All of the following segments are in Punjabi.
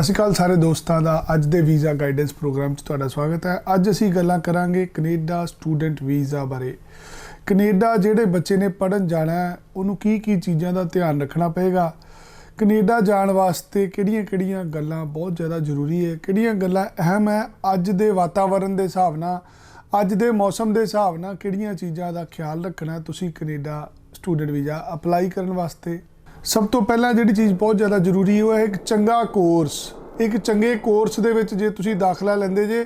ਸਤਿ ਸ਼੍ਰੀ ਅਕਾਲ ਸਾਰੇ ਦੋਸਤਾਂ ਦਾ। ਅੱਜ ਦੇ ਵੀਜ਼ਾ ਗਾਈਡੈਂਸ ਪ੍ਰੋਗਰਾਮ 'ਚ ਤੁਹਾਡਾ ਸਵਾਗਤ ਹੈ। ਅੱਜ ਅਸੀਂ ਗੱਲਾਂ ਕਰਾਂਗੇ ਕੈਨੇਡਾ ਸਟੂਡੈਂਟ ਵੀਜ਼ਾ ਬਾਰੇ। ਕੈਨੇਡਾ ਜਿਹੜੇ ਬੱਚੇ ਨੇ ਪੜਨ ਜਾਣਾ ਹੈ, ਉਹਨੂੰ ਕੀ ਕੀ ਚੀਜ਼ਾਂ ਦਾ ਧਿਆਨ ਰੱਖਣਾ ਪਏਗਾ? ਕੈਨੇਡਾ ਜਾਣ ਵਾਸਤੇ ਕਿਹੜੀਆਂ-ਕਿਹੜੀਆਂ ਗੱਲਾਂ ਬਹੁਤ ਜ਼ਿਆਦਾ ਜ਼ਰੂਰੀ ਹੈ? ਕਿਹੜੀਆਂ ਗੱਲਾਂ ਅਹਿਮ ਹੈ? ਅੱਜ ਦੇ ਵਾਤਾਵਰਣ ਦੇ ਹਿਸਾਬ ਨਾਲ, ਅੱਜ ਦੇ ਮੌਸਮ ਦੇ ਹਿਸਾਬ ਨਾਲ ਕਿਹੜੀਆਂ ਚੀਜ਼ਾਂ ਦਾ ਖਿਆਲ ਰੱਖਣਾ ਤੁਸੀਂ ਕੈਨੇਡਾ ਸਟੂਡੈਂਟ ਵੀਜ਼ਾ ਅਪਲਾਈ ਕਰਨ ਵਾਸਤੇ? ਸਭ ਤੋਂ ਪਹਿਲਾਂ ਜਿਹੜੀ ਚੀਜ਼ ਬਹੁਤ ਜ਼ਿਆਦਾ ਜ਼ਰੂਰੀ ਉਹ ਹੈ ਇੱਕ ਚੰਗਾ ਕੋਰਸ ਇੱਕ ਚੰਗੇ ਕੋਰਸ ਦੇ ਵਿੱਚ ਜੇ ਤੁਸੀਂ ਦਾਖਲਾ ਲੈਂਦੇ ਜੇ,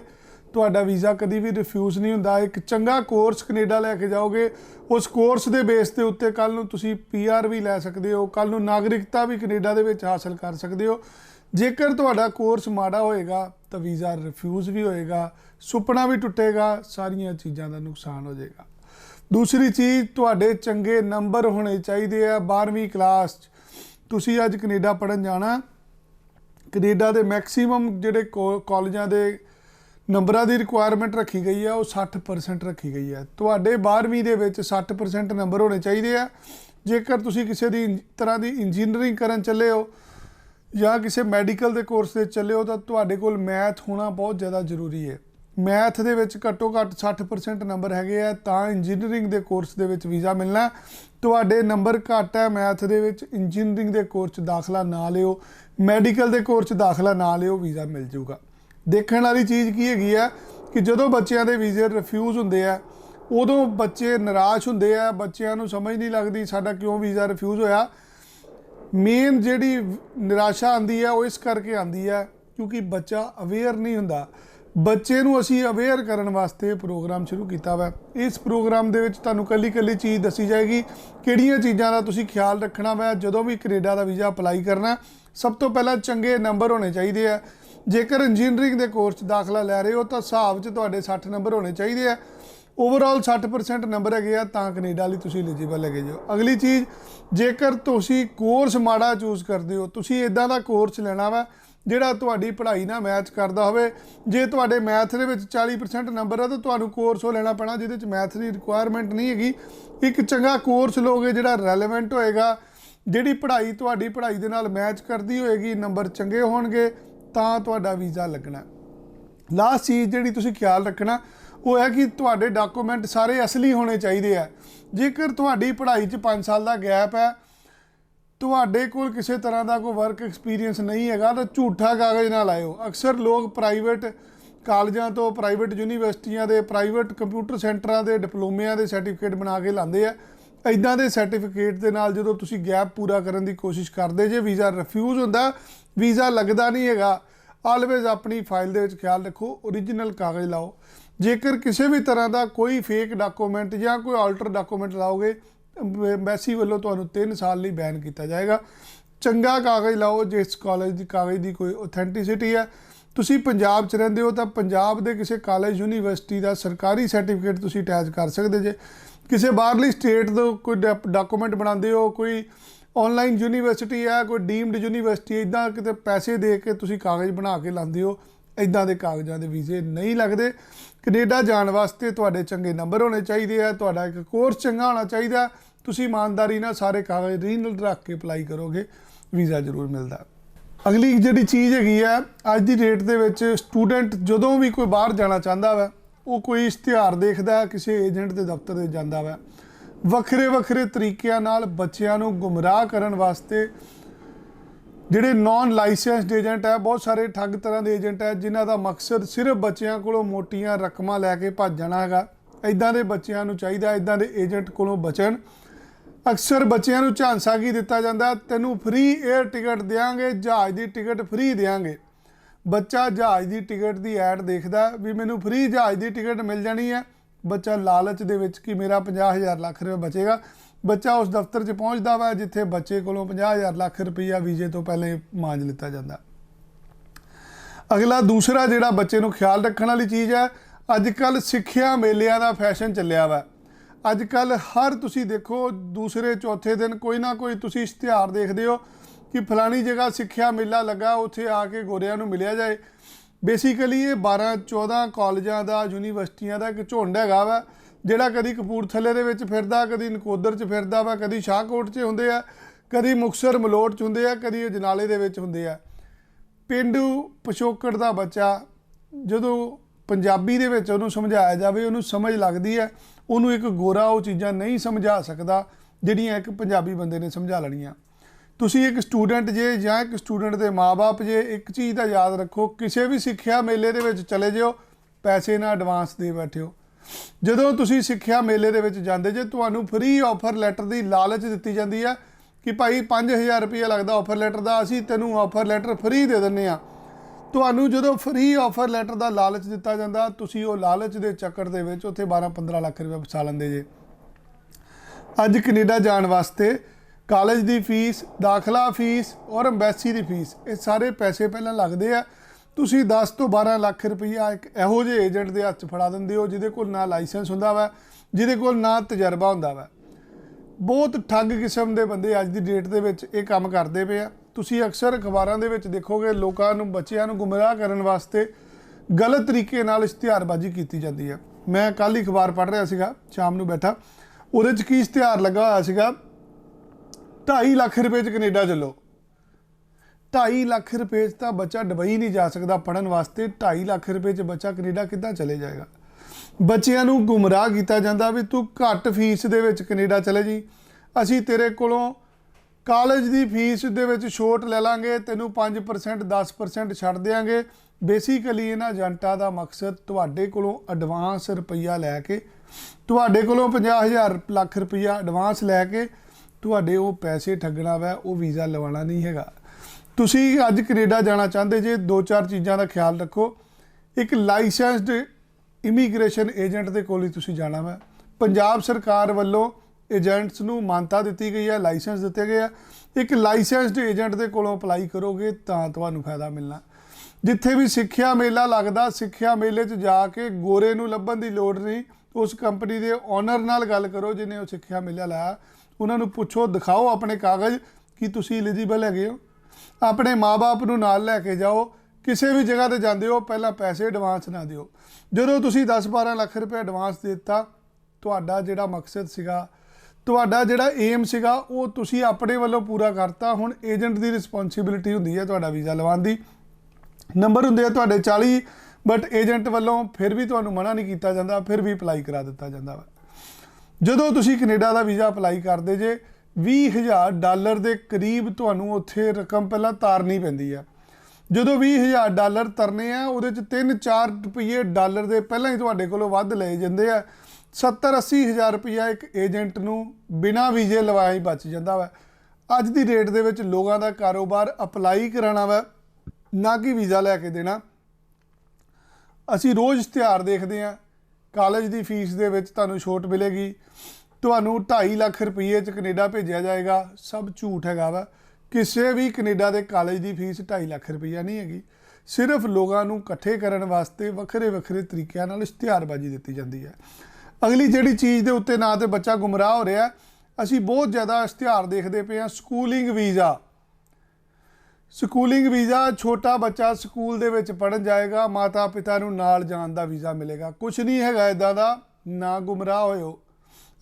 ਤੁਹਾਡਾ ਵੀਜ਼ਾ ਕਦੀ ਵੀ ਰਿਫਿਊਜ਼ ਨਹੀਂ ਹੁੰਦਾ। ਇੱਕ ਚੰਗਾ ਕੋਰਸ ਕੈਨੇਡਾ ਲੈ ਕੇ ਜਾਓਗੇ, ਉਸ ਕੋਰਸ ਦੇ ਬੇਸ ਦੇ ਉੱਤੇ ਕੱਲ ਨੂੰ ਤੁਸੀਂ ਪੀਆਰ ਵੀ ਲੈ ਸਕਦੇ ਹੋ। ਕੱਲ ਨੂੰ ਨਾਗਰਿਕਤਾ ਵੀ ਕੈਨੇਡਾ ਦੇ ਵਿੱਚ ਹਾਸਲ ਕਰ ਸਕਦੇ ਹੋ। ਜੇਕਰ ਤੁਹਾਡਾ ਕੋਰਸ ਮਾੜਾ ਹੋਏਗਾ, ਤਾਂ ਵੀਜ਼ਾ ਰਿਫਿਊਜ਼ ਵੀ ਹੋਏਗਾ, ਸੁਪਨਾ ਵੀ ਟੁੱਟੇਗਾ, ਸਾਰੀਆਂ ਚੀਜ਼ਾਂ ਦਾ ਨੁਕਸਾਨ ਹੋ ਜਾਏਗਾ। ਦੂਸਰੀ ਚੀਜ਼ ਤੁਹਾਡੇ ਚੰਗੇ ਨੰਬਰ ਹੋਣੇ ਚਾਹੀਦੇ ਆ 12ਵੀਂ ਕਲਾਸ 'ਚ। ਤੁਸੀਂ ਅੱਜ ਕੈਨੇਡਾ ਪੜਨ ਜਾਣਾ। ਕੈਨੇਡਾ ਦੇ ਮੈਕਸਿਮਮ ਜਿਹੜੇ ਕੋ- ਕਾਲਜਾਂ ਦੇ ਨੰਬਰਾਂ ਦੀ ਰਿਕੁਆਇਰਮੈਂਟ ਰੱਖੀ ਗਈ ਆ, ਉਹ 60% ਰੱਖੀ ਗਈ ਹੈ ਤੁਹਾਡੇ 12ਵੀਂ ਦੇ ਵਿੱਚ 60% ਨੰਬਰ ਹੋਣੇ ਚਾਹੀਦੇ ਆ। ਜੇਕਰ ਤੁਸੀਂ ਕਿਸੇ ਦੀ ਇੰਜ- ਤਰ੍ਹਾਂ ਦੀ ਇੰਜੀਨੀਅਰਿੰਗ ਕਰਨ ਚੱਲੇ ਹੋ ਜਾਂ ਕਿਸੇ ਮੈਡੀਕਲ ਦੇ ਕੋਰਸ ਦੇ ਚੱਲੇ ਹੋ, ਤਾਂ ਤੁਹਾਡੇ ਕੋਲ ਮੈਥ ਹੋਣਾ ਬਹੁਤ ਜ਼ਿਆਦਾ ਜ਼ਰੂਰੀ ਹੈ। ਮੈਥ ਦੇ ਵਿੱਚ ਘੱਟੋ ਘੱਟ 60% ਨੰਬਰ ਹੈਗੇ ਆ, ਤਾਂ ਇੰਜੀਨੀਅਰਿੰਗ ਦੇ ਕੋਰਸ ਦੇ ਵਿੱਚ ਵੀਜ਼ਾ ਮਿਲਣਾ ਤੁਹਾਡੇ ਨੰਬਰ ਘੱਟ ਹੈ, ਮੈਥ ਦੇ ਵਿੱਚ ਇੰਜੀਨੀਅਰਿੰਗ ਦੇ ਕੋਰਸ 'ਚ ਦਾਖਲਾ ਨਾ ਲਿਓ ਮੈਡੀਕਲ ਦੇ ਕੋਰਸ 'ਚ ਦਾਖਲਾ ਨਾ ਲਿਓ, ਵੀਜ਼ਾ ਮਿਲ ਜਾਊਗਾ। ਦੇਖਣ ਵਾਲੀ ਚੀਜ਼ ਕੀ ਹੈਗੀ ਆ ਕਿ ਜਦੋਂ ਬੱਚਿਆਂ ਦੇ ਵੀਜ਼ੇ ਰਿਫਿਊਜ਼ ਹੁੰਦੇ ਆ, ਉਦੋਂ ਬੱਚੇ ਨਿਰਾਸ਼ ਹੁੰਦੇ ਆ, ਬੱਚਿਆਂ ਨੂੰ ਸਮਝ ਨਹੀਂ ਲੱਗਦੀ ਸਾਡਾ ਕਿਉਂ ਵੀਜ਼ਾ ਰਿਫਿਊਜ਼ ਹੋਇਆ। ਮੇਨ ਜਿਹੜੀ ਨਿਰਾਸ਼ਾ ਆਂਦੀ ਹੈ ਉਹ ਇਸ ਕਰਕੇ ਆਂਦੀ ਹੈ ਕਿਉਂਕਿ ਬੱਚਾ ਅਵੇਅਰ ਨਹੀਂ ਹੁੰਦਾ। ਬੱਚੇ ਨੂੰ ਅਸੀਂ ਅਵੇਅਰ ਕਰਨ ਵਾਸਤੇ ਪ੍ਰੋਗਰਾਮ ਸ਼ੁਰੂ ਕੀਤਾ ਵਾ। ਇਸ ਪ੍ਰੋਗਰਾਮ ਦੇ ਵਿੱਚ ਤੁਹਾਨੂੰ ਕੱਲੀ ਕੱਲੀ ਚੀਜ਼ ਦੱਸੀ ਜਾਏਗੀ, ਕਿਹੜੀਆਂ ਚੀਜ਼ਾਂ ਦਾ ਤੁਸੀਂ ਖਿਆਲ ਰੱਖਣਾ ਵਾ, ਜਦੋਂ ਵੀ ਕੈਨੇਡਾ ਦਾ ਵੀਜ਼ਾ ਅਪਲਾਈ ਕਰਨਾ, ਸਭ ਤੋਂ ਪਹਿਲਾਂ ਚੰਗੇ ਨੰਬਰ ਹੋਣੇ ਚਾਹੀਦੇ ਆ। ਜੇਕਰ ਇੰਜੀਨੀਅਰਿੰਗ ਦੇ ਕੋਰਸ 'ਚ ਦਾਖਲਾ ਲੈ ਰਹੇ ਹੋ, ਤਾਂ ਹਿਸਾਬ 'ਚ ਤੁਹਾਡੇ 60 ਨੰਬਰ ਹੋਣੇ ਚਾਹੀਦੇ ਆ। ਓਵਰਆਲ 60% ਨੰਬਰ ਹੈਗੇ ਆ, ਤਾਂ ਕੈਨੇਡਾ ਲਈ ਤੁਸੀਂ ਐਲੀਜੀਬਲ ਹੈਗੇ ਜੋ ਅਗਲੀ ਚੀਜ਼, ਜੇਕਰ ਤੁਸੀਂ ਕੋਰਸ ਮਾੜਾ ਚੂਜ਼ ਕਰਦੇ ਹੋ, ਤੁਸੀਂ ਇਦਾਂ ਦਾ ਕੋਰਸ ਲੈਣਾ ਵਾ ਜਿਹੜਾ ਤੁਹਾਡੀ ਪੜ੍ਹਾਈ ਨਾਲ ਮੈਚ ਕਰਦਾ ਹੋਵੇ, ਜੇ ਤੁਹਾਡੇ ਮੈਥ ਦੇ ਵਿੱਚ 40% ਨੰਬਰ ਆ, ਤਾਂ ਤੁਹਾਨੂੰ ਕੋਰਸ ਉਹ ਲੈਣਾ ਪੈਣਾ ਜਿਹਦੇ ਵਿੱਚ ਮੈਥ ਦੀ ਰਿਕੁਆਇਰਮੈਂਟ ਨਹੀਂ ਹੈਗੀ। ਇੱਕ ਚੰਗਾ ਕੋਰਸ ਲੋਗੇ ਜਿਹੜਾ ਰੈਲੇਵੈਂਟ ਹੋਏਗਾ, ਜਿਹੜੀ ਪੜ੍ਹਾਈ ਤੁਹਾਡੀ ਪੜ੍ਹਾਈ ਦੇ ਨਾਲ ਮੈਚ ਕਰਦੀ ਹੋਏਗੀ ਨੰਬਰ ਚੰਗੇ ਹੋਣਗੇ, ਤਾਂ ਤੁਹਾਡਾ ਵੀਜ਼ਾ ਲੱਗਣਾ। ਲਾਸਟ ਚੀਜ਼ ਜਿਹੜੀ ਤੁਸੀਂ ਖਿਆਲ ਰੱਖਣਾ, ਉਹ ਹੈ ਕਿ ਤੁਹਾਡੇ ਡਾਕੂਮੈਂਟ ਸਾਰੇ ਅਸਲੀ ਹੋਣੇ ਚਾਹੀਦੇ ਆ। ਜੇਕਰ ਤੁਹਾਡੀ ਪੜ੍ਹਾਈ 'ਚ 5 ਸਾਲ ਦਾ ਗੈਪ ਹੈ ਤੁਹਾਡੇ ਕੋਲ ਕਿਸੇ ਤਰ੍ਹਾਂ ਦਾ ਕੋਈ ਵਰਕ ਐਕਸਪੀਰੀਅੰਸ ਨਹੀਂ ਹੈਗਾ, ਤਾਂ ਝੂਠਾ ਕਾਗਜ਼ ਨਾ ਲਾਇਓ। ਅਕਸਰ ਲੋਕ ਪ੍ਰਾਈਵੇਟ ਕਾਲਜਾਂ ਤੋਂ ਪ੍ਰਾਈਵੇਟ ਯੂਨੀਵਰਸਿਟੀਆਂ ਦੇ ਪ੍ਰਾਈਵੇਟ ਕੰਪਿਊਟਰ ਸੈਂਟਰਾਂ ਦੇ ਡਿਪਲੋਮਿਆਂ ਦੇ ਸਰਟੀਫਿਕੇਟ ਬਣਾ ਕੇ ਲਾਉਂਦੇ ਆ। ਇਦਾਂ ਦੇ ਸਰਟੀਫਿਕੇਟ ਦੇ ਨਾਲ ਜਦੋਂ ਤੁਸੀਂ ਗੈਪ ਪੂਰਾ ਕਰਨ ਦੀ ਕੋਸ਼ਿਸ਼ ਕਰਦੇ, ਜੇ ਵੀਜ਼ਾ ਰਿਫਿਊਜ਼ ਹੁੰਦਾ ਵੀਜ਼ਾ ਲੱਗਦਾ ਨਹੀਂ ਹੈਗਾ ਆਲਵੇਜ਼ ਆਪਣੀ ਫਾਈਲ ਦੇ ਵਿੱਚ ਖਿਆਲ ਰੱਖੋ ਓਰੀਜਨਲ ਕਾਗਜ਼ ਲਾਓ। ਜੇਕਰ ਕਿਸੇ ਵੀ ਤਰ੍ਹਾਂ ਦਾ ਕੋਈ ਫੇਕ ਡਾਕੂਮੈਂਟ ਜਾਂ ਕੋਈ ਆਲਟਰ ਡਾਕੂਮੈਂਟ ਲਾਓਗੇ ਐਮਬੈਸੀ ਵੱਲੋਂ ਤੁਹਾਨੂੰ 3 ਸਾਲ ਲਈ ਬੈਨ ਕੀਤਾ ਜਾਏਗਾ। ਚੰਗਾ ਕਾਗਜ਼ ਲਾਓ, ਜਿਸ ਕਾਲਜ ਦੀ ਕਾਗਜ਼ ਦੀ ਕੋਈ ਆਥੈਂਟਿਸਿਟੀ ਹੈ। ਤੁਸੀਂ ਪੰਜਾਬ 'ਚ ਰਹਿੰਦੇ ਹੋ ਤਾਂ ਪੰਜਾਬ ਦੇ ਕਿਸੇ ਕਾਲਜ ਯੂਨੀਵਰਸਿਟੀ ਦਾ ਸਰਕਾਰੀ ਸਰਟੀਫਿਕੇਟ ਤੁਸੀਂ ਅਟੈਚ ਕਰ ਸਕਦੇ ਜੇ। ਕਿਸੇ ਬਾਹਰਲੀ ਸਟੇਟ ਤੋਂ ਕੋਈ ਡਾਕੂਮੈਂਟ ਬਣਾਉਂਦੇ ਹੋ, ਕੋਈ ਆਨਲਾਈਨ ਯੂਨੀਵਰਸਿਟੀ ਹੈ, ਕੋਈ ਡੀਮਡ ਯੂਨੀਵਰਸਿਟੀ ਇਦਾਂ ਕਿਤੇ ਪੈਸੇ ਦੇ ਕੇ ਤੁਸੀਂ ਕਾਗਜ਼ ਬਣਾ ਕੇ ਲਾਉਂਦੇ ਹੋ ਇਦਾਂ ਦੇ ਕਾਗਜ਼ਾਂ ਦੇ ਵੀਜ਼ੇ ਨਹੀਂ ਲੱਗਦੇ। ਕੈਨੇਡਾ ਜਾਣ ਵਾਸਤੇ ਤੁਹਾਡੇ ਚੰਗੇ ਨੰਬਰ ਹੋਣੇ ਚਾਹੀਦੇ ਆ, ਤੁਹਾਡਾ ਇੱਕ ਕੋਰਸ ਚੰਗਾ ਹੋਣਾ ਚਾਹੀਦਾ। ਤੁਸੀਂ ਇਮਾਨਦਾਰੀ ਨਾਲ ਸਾਰੇ ਕਾਗਜ਼ ਰੀਨਲ ਰੱਖ ਕੇ ਅਪਲਾਈ ਕਰੋਗੇ, ਵੀਜ਼ਾ ਜ਼ਰੂਰ ਮਿਲਦਾ। ਅਗਲੀ ਜਿਹੜੀ ਚੀਜ਼ ਹੈਗੀ ਆ, ਅੱਜ ਦੀ ਡੇਟ ਦੇ ਵਿੱਚ ਸਟੂਡੈਂਟ ਜਦੋਂ ਵੀ ਕੋਈ ਬਾਹਰ ਜਾਣਾ ਚਾਹੁੰਦਾ ਵਾ, ਉਹ ਕੋਈ ਇਸ਼ਤਿਹਾਰ ਦੇਖਦਾ, ਕਿਸੇ ਏਜੰਟ ਦੇ ਦਫ਼ਤਰ 'ਤੇ ਜਾਂਦਾ ਵਾ, ਵੱਖਰੇ ਵੱਖਰੇ ਤਰੀਕਿਆਂ ਨਾਲ ਬੱਚਿਆਂ ਨੂੰ ਗੁੰਮਰਾਹ ਕਰਨ ਵਾਸਤੇ ਜਿਹੜੇ ਨਾਨ ਲਾਇਸੈਂਸਡ ਏਜੰਟ ਹੈ ਬਹੁਤ ਸਾਰੇ ਠੱਗ ਤਰ੍ਹਾਂ ਦੇ ਏਜੰਟ ਹੈ ਜਿਨ੍ਹਾਂ ਦਾ ਮਕਸਦ ਸਿਰਫ ਬੱਚਿਆਂ ਕੋਲੋਂ ਮੋਟੀਆਂ ਰਕਮਾਂ ਲੈ ਕੇ ਭੱਜ ਜਾਣਾ ਹੈਗਾ। ਇਦਾਂ ਦੇ ਬੱਚਿਆਂ ਨੂੰ ਚਾਹੀਦਾ ਇਦਾਂ ਦੇ ਏਜੰਟ ਕੋਲੋਂ ਬਚਣ। ਅਕਸਰ ਬੱਚਿਆਂ ਨੂੰ ਝਾਂਸਾ ਕੀ ਦਿੱਤਾ ਜਾਂਦਾ, ਤੈਨੂੰ ਫ੍ਰੀ 에ਅਰ ਟਿਕਟ ਦੇਾਂਗੇ ਜਹਾਜ਼ ਦੀ ਟਿਕਟ ਫ੍ਰੀ ਦੇਾਂਗੇ ਬੱਚਾ ਜਹਾਜ਼ ਦੀ ਟਿਕਟ ਦੀ ਐਡ ਦੇਖਦਾ ਵੀ ਮੈਨੂੰ ਫ੍ਰੀ ਜਹਾਜ਼ ਦੀ ਟਿਕਟ ਮਿਲ ਜਾਣੀ ਹੈ। ਬੱਚਾ ਲਾਲਚ ਦੇ ਵਿੱਚ ਕਿ ਮੇਰਾ 50000 ਲੱਖ ਰੁਪਏ ਬਚੇਗਾ। ਬੱਚਾ ਉਸ ਦਫ਼ਤਰ 'ਚ ਪਹੁੰਚਦਾ ਵਾ ਜਿੱਥੇ ਬੱਚੇ ਕੋਲੋਂ 50000 ਲੱਖ ਰੁਪਈਆ ਵੀਜ਼ੇ ਤੋਂ ਪਹਿਲੇ ਮਾਂਜ ਲਿੱਤਾ ਜਾਂਦਾ। ਅਗਲਾ ਦੂਸਰਾ ਜਿਹੜਾ ਬੱਚੇ ਨੂੰ ਖਿਆਲ ਰੱਖਣ ਵਾਲੀ ਚੀਜ਼ ਹੈ, ਅੱਜ ਕੱਲ ਸਿੱਖਿਆ ਮੇਲਿਆਂ ਦਾ ਫੈਸ਼ਨ ਚੱਲਿਆ ਵਾ। ਅੱਜ ਕੱਲ ਹਰ ਤੁਸੀਂ ਦੇਖੋ, ਦੂਸਰੇ, ਚੌਥੇ ਦਿਨ ਕੋਈ ਨਾ ਕੋਈ ਤੁਸੀਂ ਇਸ਼ਤਿਹਾਰ ਦੇਖਦੇ ਹੋ ਕਿ ਫਲਾਣੀ ਜਗ੍ਹਾ ਸਿੱਖਿਆ ਮੇਲਾ ਲੱਗਾ, ਉੱਥੇ ਆ ਕੇ ਗੋਰਿਆਂ ਨੂੰ ਮਿਲਿਆ ਜਾਏ। ਬੇਸਿਕਲੀ ਇਹ 12 14 ਕਾਲਜਾਂ ਦਾ, ਯੂਨੀਵਰਸਿਟੀਆਂ ਦਾ ਇੱਕ ਝੁੰਡ ਹੈਗਾ ਵਾ, ਜਿਹੜਾ ਕਦੀ ਕਪੂਰਥਲੇ ਦੇ ਵਿੱਚ ਫਿਰਦਾ, ਕਦੀ ਨਕੋਦਰ 'ਚ ਫਿਰਦਾ ਵਾ, ਕਦੀ ਸ਼ਾਹਕੋਟ 'ਚ ਹੁੰਦੇ ਆ, ਕਦੀ ਮੁਕਸਰ ਮਲੋਟ 'ਚ ਹੁੰਦੇ ਆ, ਕਦੀ ਅਜਨਾਲੇ ਦੇ ਵਿੱਚ ਹੁੰਦੇ ਆ। ਪਿੰਡੂ ਪਿਛੋਕੜ ਦਾ ਬੱਚਾ ਜਦੋਂ ਪੰਜਾਬੀ ਦੇ ਵਿੱਚ ਉਹਨੂੰ ਸਮਝਾਇਆ ਜਾਵੇ, ਉਹਨੂੰ ਸਮਝ ਲੱਗਦੀ ਹੈ ਉਹਨੂੰ ਇੱਕ ਗੋਰਾ ਉਹ ਚੀਜ਼ਾਂ ਨਹੀਂ ਸਮਝਾ ਸਕਦਾ, ਜਿਹੜੀਆਂ ਇੱਕ ਪੰਜਾਬੀ ਬੰਦੇ ਨੇ ਸਮਝਾ ਲੈਣੀਆਂ। ਤੁਸੀਂ ਇੱਕ ਸਟੂਡੈਂਟ ਜੇ ਜਾਂ ਇੱਕ ਸਟੂਡੈਂਟ ਦੇ ਮਾਪੇ ਜੇ, ਇੱਕ ਚੀਜ਼ ਦਾ ਯਾਦ ਰੱਖੋ, ਕਿਸੇ ਵੀ ਸਿੱਖਿਆ ਮੇਲੇ ਦੇ ਵਿੱਚ ਚਲੇ ਜਿਓ, ਪੈਸੇ ਨਾ ਐਡਵਾਂਸ ਦੇ ਬੈਠਿਓ। ਜਦੋਂ ਤੁਸੀਂ ਸਿੱਖਿਆ ਮੇਲੇ ਦੇ ਵਿੱਚ ਜਾਂਦੇ ਜੇ, ਤੁਹਾਨੂੰ ਫ੍ਰੀ ਆਫਰ ਲੈਟਰ ਦੀ ਲਾਲਚ ਦਿੱਤੀ ਜਾਂਦੀ ਹੈ ਕਿ ਭਾਈ 5000 ਰੁਪਏ ਲੱਗਦਾ ਆਫਰ ਲੈਟਰ ਦਾ, ਅਸੀਂ ਤੈਨੂੰ ਆਫਰ ਲੈਟਰ ਫ੍ਰੀ ਦੇ ਦਿੰਨੇ ਆ ਤੁਹਾਨੂੰ ਜਦੋਂ ਫ੍ਰੀ ਆਫਰ ਲੈਟਰ ਦਾ ਲਾਲਚ ਦਿੱਤਾ ਜਾਂਦਾ, ਤੁਸੀਂ ਉਹ ਲਾਲਚ ਦੇ ਚੱਕਰ ਦੇ ਵਿੱਚ ਉੱਥੇ 12-15 ਲੱਖ ਰੁਪਏ ਫਸਾ ਲੈਂਦੇ ਜੇ। ਅੱਜ ਕੈਨੇਡਾ ਜਾਣ ਵਾਸਤੇ ਕਾਲਜ ਦੀ ਫੀਸ, ਦਾਖਲਾ ਫੀਸ ਔਰ ਐਮਬੈਸੀ ਦੀ ਫੀਸ, ਇਹ ਸਾਰੇ ਪੈਸੇ ਪਹਿਲਾਂ ਲੱਗਦੇ ਆ। ਤੁਸੀਂ 10 ਤੋਂ 12 ਲੱਖ ਰੁਪਈਆ ਇੱਕ ਇਹੋ ਜਿਹੇ ਏਜੰਟ ਦੇ ਹੱਥ 'ਚ ਫੜਾ ਦਿੰਦੇ ਹੋ, ਜਿਹਦੇ ਕੋਲ ਨਾ ਲਾਇਸੈਂਸ ਹੁੰਦਾ ਵਾ, ਜਿਹਦੇ ਕੋਲ ਨਾ ਤਜਰਬਾ ਹੁੰਦਾ ਵਾ। ਬਹੁਤ ਠੱਗ ਕਿਸਮ ਦੇ ਬੰਦੇ ਅੱਜ ਦੀ ਡੇਟ ਦੇ ਵਿੱਚ ਇਹ ਕੰਮ ਕਰਦੇ ਪਏ ਆ। ਤੁਸੀਂ ਅਕਸਰ ਅਖਬਾਰਾਂ ਦੇ ਵਿੱਚ ਦੇਖੋਗੇ, ਲੋਕਾਂ ਨੂੰ, ਬੱਚਿਆਂ ਨੂੰ ਗੁੰਮਰਾਹ ਕਰਨ ਵਾਸਤੇ ਗਲਤ ਤਰੀਕੇ ਨਾਲ ਇਸ਼ਤਿਹਾਰਬਾਜ਼ੀ ਕੀਤੀ ਜਾਂਦੀ ਹੈ। ਮੈਂ ਕੱਲ ਹੀ ਅਖਬਾਰ ਪੜ੍ਹ ਰਿਹਾ ਸੀਗਾ, ਸ਼ਾਮ ਨੂੰ ਬੈਠਾ। ਉਹਦੇ 'ਚ ਕੀ ਇਸ਼ਤਿਹਾਰ ਲੱਗਾ ਹੋਇਆ ਸੀਗਾ? 2.5 ਲੱਖ ਰੁਪਏ 'ਚ ਕੈਨੇਡਾ ਚੱਲੋ। 2.5 ਲੱਖ ਰੁਪਏ 'ਚ ਤਾਂ ਬੱਚਾ ਦੁਬਈ ਨਹੀਂ ਜਾ ਸਕਦਾ ਪੜਨ ਵਾਸਤੇ। 2.5 ਲੱਖ ਰੁਪਏ 'ਚ ਬੱਚਾ ਕੈਨੇਡਾ ਕਿੱਦਾਂ ਚਲੇ ਜਾਏਗਾ? ਬੱਚਿਆਂ ਨੂੰ ਗੁੰਮਰਾਹ ਕੀਤਾ ਜਾਂਦਾ ਵੀ ਤੂੰ ਘੱਟ ਫੀਸ ਦੇ ਵਿੱਚ ਕੈਨੇਡਾ ਚਲੇ ਜੀ ਅਸੀਂ ਤੇਰੇ ਕੋਲੋਂ ਕਾਲਜ ਦੀ ਫੀਸ ਦੇ ਵਿੱਚ ਛੋਟ ਲੈ ਲਾਂਗੇ, ਤੈਨੂੰ 5% 10% ਛੱਡ ਦੇਾਂਗੇ ਬੇਸਿਕਲੀ ਇਹਨਾਂ ਏਜੰਟਾਂ ਦਾ ਮਕਸਦ ਤੁਹਾਡੇ ਕੋਲੋਂ ਐਡਵਾਂਸ ਰੁਪਈਆ ਲੈ ਕੇ, ਤੁਹਾਡੇ ਕੋਲੋਂ 50000 ਲੱਖ ਰੁਪਈਆ ਐਡਵਾਂਸ ਲੈ ਕੇ ਤੁਹਾਡੇ ਉਹ ਪੈਸੇ ਠੱਗਣਾ ਵਾ, ਉਹ ਵੀਜ਼ਾ ਲਵਾਉਣਾ ਨਹੀਂ ਹੈਗਾ। ਤੁਸੀਂ ਅੱਜ ਕੈਨੇਡਾ ਜਾਣਾ ਚਾਹੁੰਦੇ ਜੇ, ਦੋ ਚਾਰ ਚੀਜ਼ਾਂ ਦਾ ਖਿਆਲ ਰੱਖੋ। ਇੱਕ ਲਾਇਸੈਂਸਡ ਇਮੀਗ੍ਰੇਸ਼ਨ ਏਜੰਟ ਦੇ ਕੋਲ ਹੀ ਤੁਸੀਂ ਜਾਣਾ ਵਾ। ਪੰਜਾਬ ਸਰਕਾਰ ਵੱਲੋਂ ਏਜੰਟਸ ਨੂੰ ਮਾਨਤਾ ਦਿੱਤੀ ਗਈ ਹੈ, ਲਾਇਸੈਂਸ ਦਿੱਤੇ ਗਏ ਆ। ਇੱਕ ਲਾਇਸੈਂਸਡ ਏਜੰਟ ਦੇ ਕੋਲੋਂ ਅਪਲਾਈ ਕਰੋਗੇ ਤਾਂ ਤੁਹਾਨੂੰ ਫਾਇਦਾ ਮਿਲਣਾ। ਜਿੱਥੇ ਵੀ ਸਿੱਖਿਆ ਮੇਲਾ ਲੱਗਦਾ, ਸਿੱਖਿਆ ਮੇਲੇ 'ਚ ਜਾ ਕੇ ਗੋਰੇ ਨੂੰ ਲੱਭਣ ਦੀ ਲੋੜ ਨਹੀਂ। ਉਸ ਕੰਪਨੀ ਦੇ ਓਨਰ ਨਾਲ ਗੱਲ ਕਰੋ ਜਿਹਨੇ ਉਹ ਸਿੱਖਿਆ ਮੇਲਾ ਲਾਇਆ। ਉਹਨਾਂ ਨੂੰ ਪੁੱਛੋ, ਦਿਖਾਓ ਆਪਣੇ ਕਾਗਜ਼ ਕਿ ਤੁਸੀਂ ਐਲੀਜੀਬਲ ਹੈਗੇ ਹੋ। ਆਪਣੇ ਮਾਪੇ ਨੂੰ ਨਾਲ ਲੈ ਕੇ ਜਾਓ। ਕਿਸੇ ਵੀ ਜਗ੍ਹਾ ਤੇ ਜਾਂਦੇ ਹੋ, ਪਹਿਲਾਂ ਪੈਸੇ ਐਡਵਾਂਸ ਨਾ ਦਿਓ। ਜਦੋਂ ਤੁਸੀਂ 10-12 ਲੱਖ ਰੁਪਏ ਐਡਵਾਂਸ ਦਿੱਤਾ, ਤੁਹਾਡਾ ਜਿਹੜਾ ਮਕਸਦ ਸੀਗਾ ਤੁਹਾਡਾ ਜਿਹੜਾ ਏਮ ਸੀਗਾ, ਉਹ ਤੁਸੀਂ ਆਪਣੇ ਵੱਲੋਂ ਪੂਰਾ ਕਰਤਾ। ਹੁਣ ਏਜੰਟ ਦੀ ਰਿਸਪੌਂਸਿਬਿਲਿਟੀ ਹੁੰਦੀ ਹੈ ਤੁਹਾਡਾ ਵੀਜ਼ਾ ਲਵਾਉਣ ਦੀ। ਨੰਬਰ ਹੁੰਦੇ ਆ ਤੁਹਾਡੇ 40 ਬਟ ਏਜੰਟ ਵੱਲੋਂ ਫਿਰ ਵੀ ਤੁਹਾਨੂੰ ਮਨਾ ਨਹੀਂ ਕੀਤਾ ਜਾਂਦਾ, ਫਿਰ ਵੀ ਅਪਲਾਈ ਕਰਾ ਦਿੱਤਾ ਜਾਂਦਾ ਵਾ। ਜਦੋਂ ਤੁਸੀਂ ਕੈਨੇਡਾ ਦਾ ਵੀਜ਼ਾ ਅਪਲਾਈ ਕਰਦੇ ਜੇ 20000 ਡਾਲਰ ਦੇ ਕਰੀਬ ਤੁਹਾਨੂੰ ਉੱਥੇ ਰਕਮ ਪਹਿਲਾਂ ਤਾਰਨੀ ਪੈਂਦੀ ਆ। ਜਦੋਂ 20000 ਡਾਲਰ ਤਰਨੇ ਆ, ਉਹਦੇ ਚ 3-4 ਰੁਪਏ ਡਾਲਰ ਦੇ ਪਹਿਲਾਂ ਹੀ ਤੁਹਾਡੇ ਕੋਲੋਂ ਵੱਧ ਲਏ ਜਾਂਦੇ ਆ। 70-80 ਹਜ਼ਾਰ ਰੁਪਇਆ ਇੱਕ ਏਜੰਟ ਨੂੰ ਬਿਨਾਂ ਵੀਜ਼ੇ ਲਵਾਇਆ ਹੀ ਬਚ ਜਾਂਦਾ ਵਾ। ਅੱਜ ਦੀ ਡੇਟ ਦੇ ਵਿੱਚ ਲੋਕਾਂ ਦਾ ਕਾਰੋਬਾਰ ਅਪਲਾਈ ਕਰਾਣਾ ਵਾ, ਨਾ ਕਿ ਵੀਜ਼ਾ ਲੈ ਕੇ ਦੇਣਾ। ਅਸੀਂ ਰੋਜ਼ ਇਸ਼ਤਿਹਾਰ ਦੇਖਦੇ ਹਾਂ, ਕਾਲਜ ਦੀ ਫੀਸ ਦੇ ਵਿੱਚ ਤੁਹਾਨੂੰ ਛੋਟ ਮਿਲੇਗੀ। ਤੁਹਾਨੂੰ 2.5 ਲੱਖ ਰੁਪਏ ਚ ਕੈਨੇਡਾ ਭੇਜਿਆ ਜਾਏਗਾ, ਸਭ ਝੂਠ ਹੈਗਾ ਵਾ। ਕਿਸੇ ਵੀ ਕੈਨੇਡਾ ਦੇ ਕਾਲਜ ਦੀ ਫੀਸ 2.5 ਲੱਖ ਰੁਪਈਆ ਨਹੀਂ ਹੈਗੀ। ਸਿਰਫ ਲੋਕਾਂ ਨੂੰ ਇਕੱਠੇ ਕਰਨ ਵਾਸਤੇ ਵੱਖਰੇ ਵੱਖਰੇ ਤਰੀਕਿਆਂ ਨਾਲ ਇਸ਼ਤਿਹਾਰਬਾਜ਼ੀ ਦਿੱਤੀ ਜਾਂਦੀ ਹੈ। ਅਗਲੀ ਜਿਹੜੀ ਚੀਜ਼ ਦੇ ਉੱਤੇ ਨਾ ਤੇ ਬੱਚਾ ਗੁੰਮਰਾਹ ਹੋ ਰਿਹਾ ਅਸੀਂ ਬਹੁਤ ਜ਼ਿਆਦਾ ਇਸ਼ਤਿਹਾਰ ਦੇਖਦੇ ਪਏ ਹਾਂ ਸਕੂਲਿੰਗ ਵੀਜ਼ਾ। ਸਕੂਲਿੰਗ ਵੀਜ਼ਾ, ਛੋਟਾ ਬੱਚਾ ਸਕੂਲ ਦੇ ਵਿੱਚ ਪੜਨ ਜਾਏਗਾ ਮਾਤਾ ਪਿਤਾ ਨੂੰ ਨਾਲ ਜਾਣ ਦਾ ਵੀਜ਼ਾ ਮਿਲੇਗਾ। ਕੁਝ ਨਹੀਂ ਹੈਗਾ ਇਦਾਂ ਦਾ, ਨਾ ਗੁੰਮਰਾਹ ਹੋਇਓ।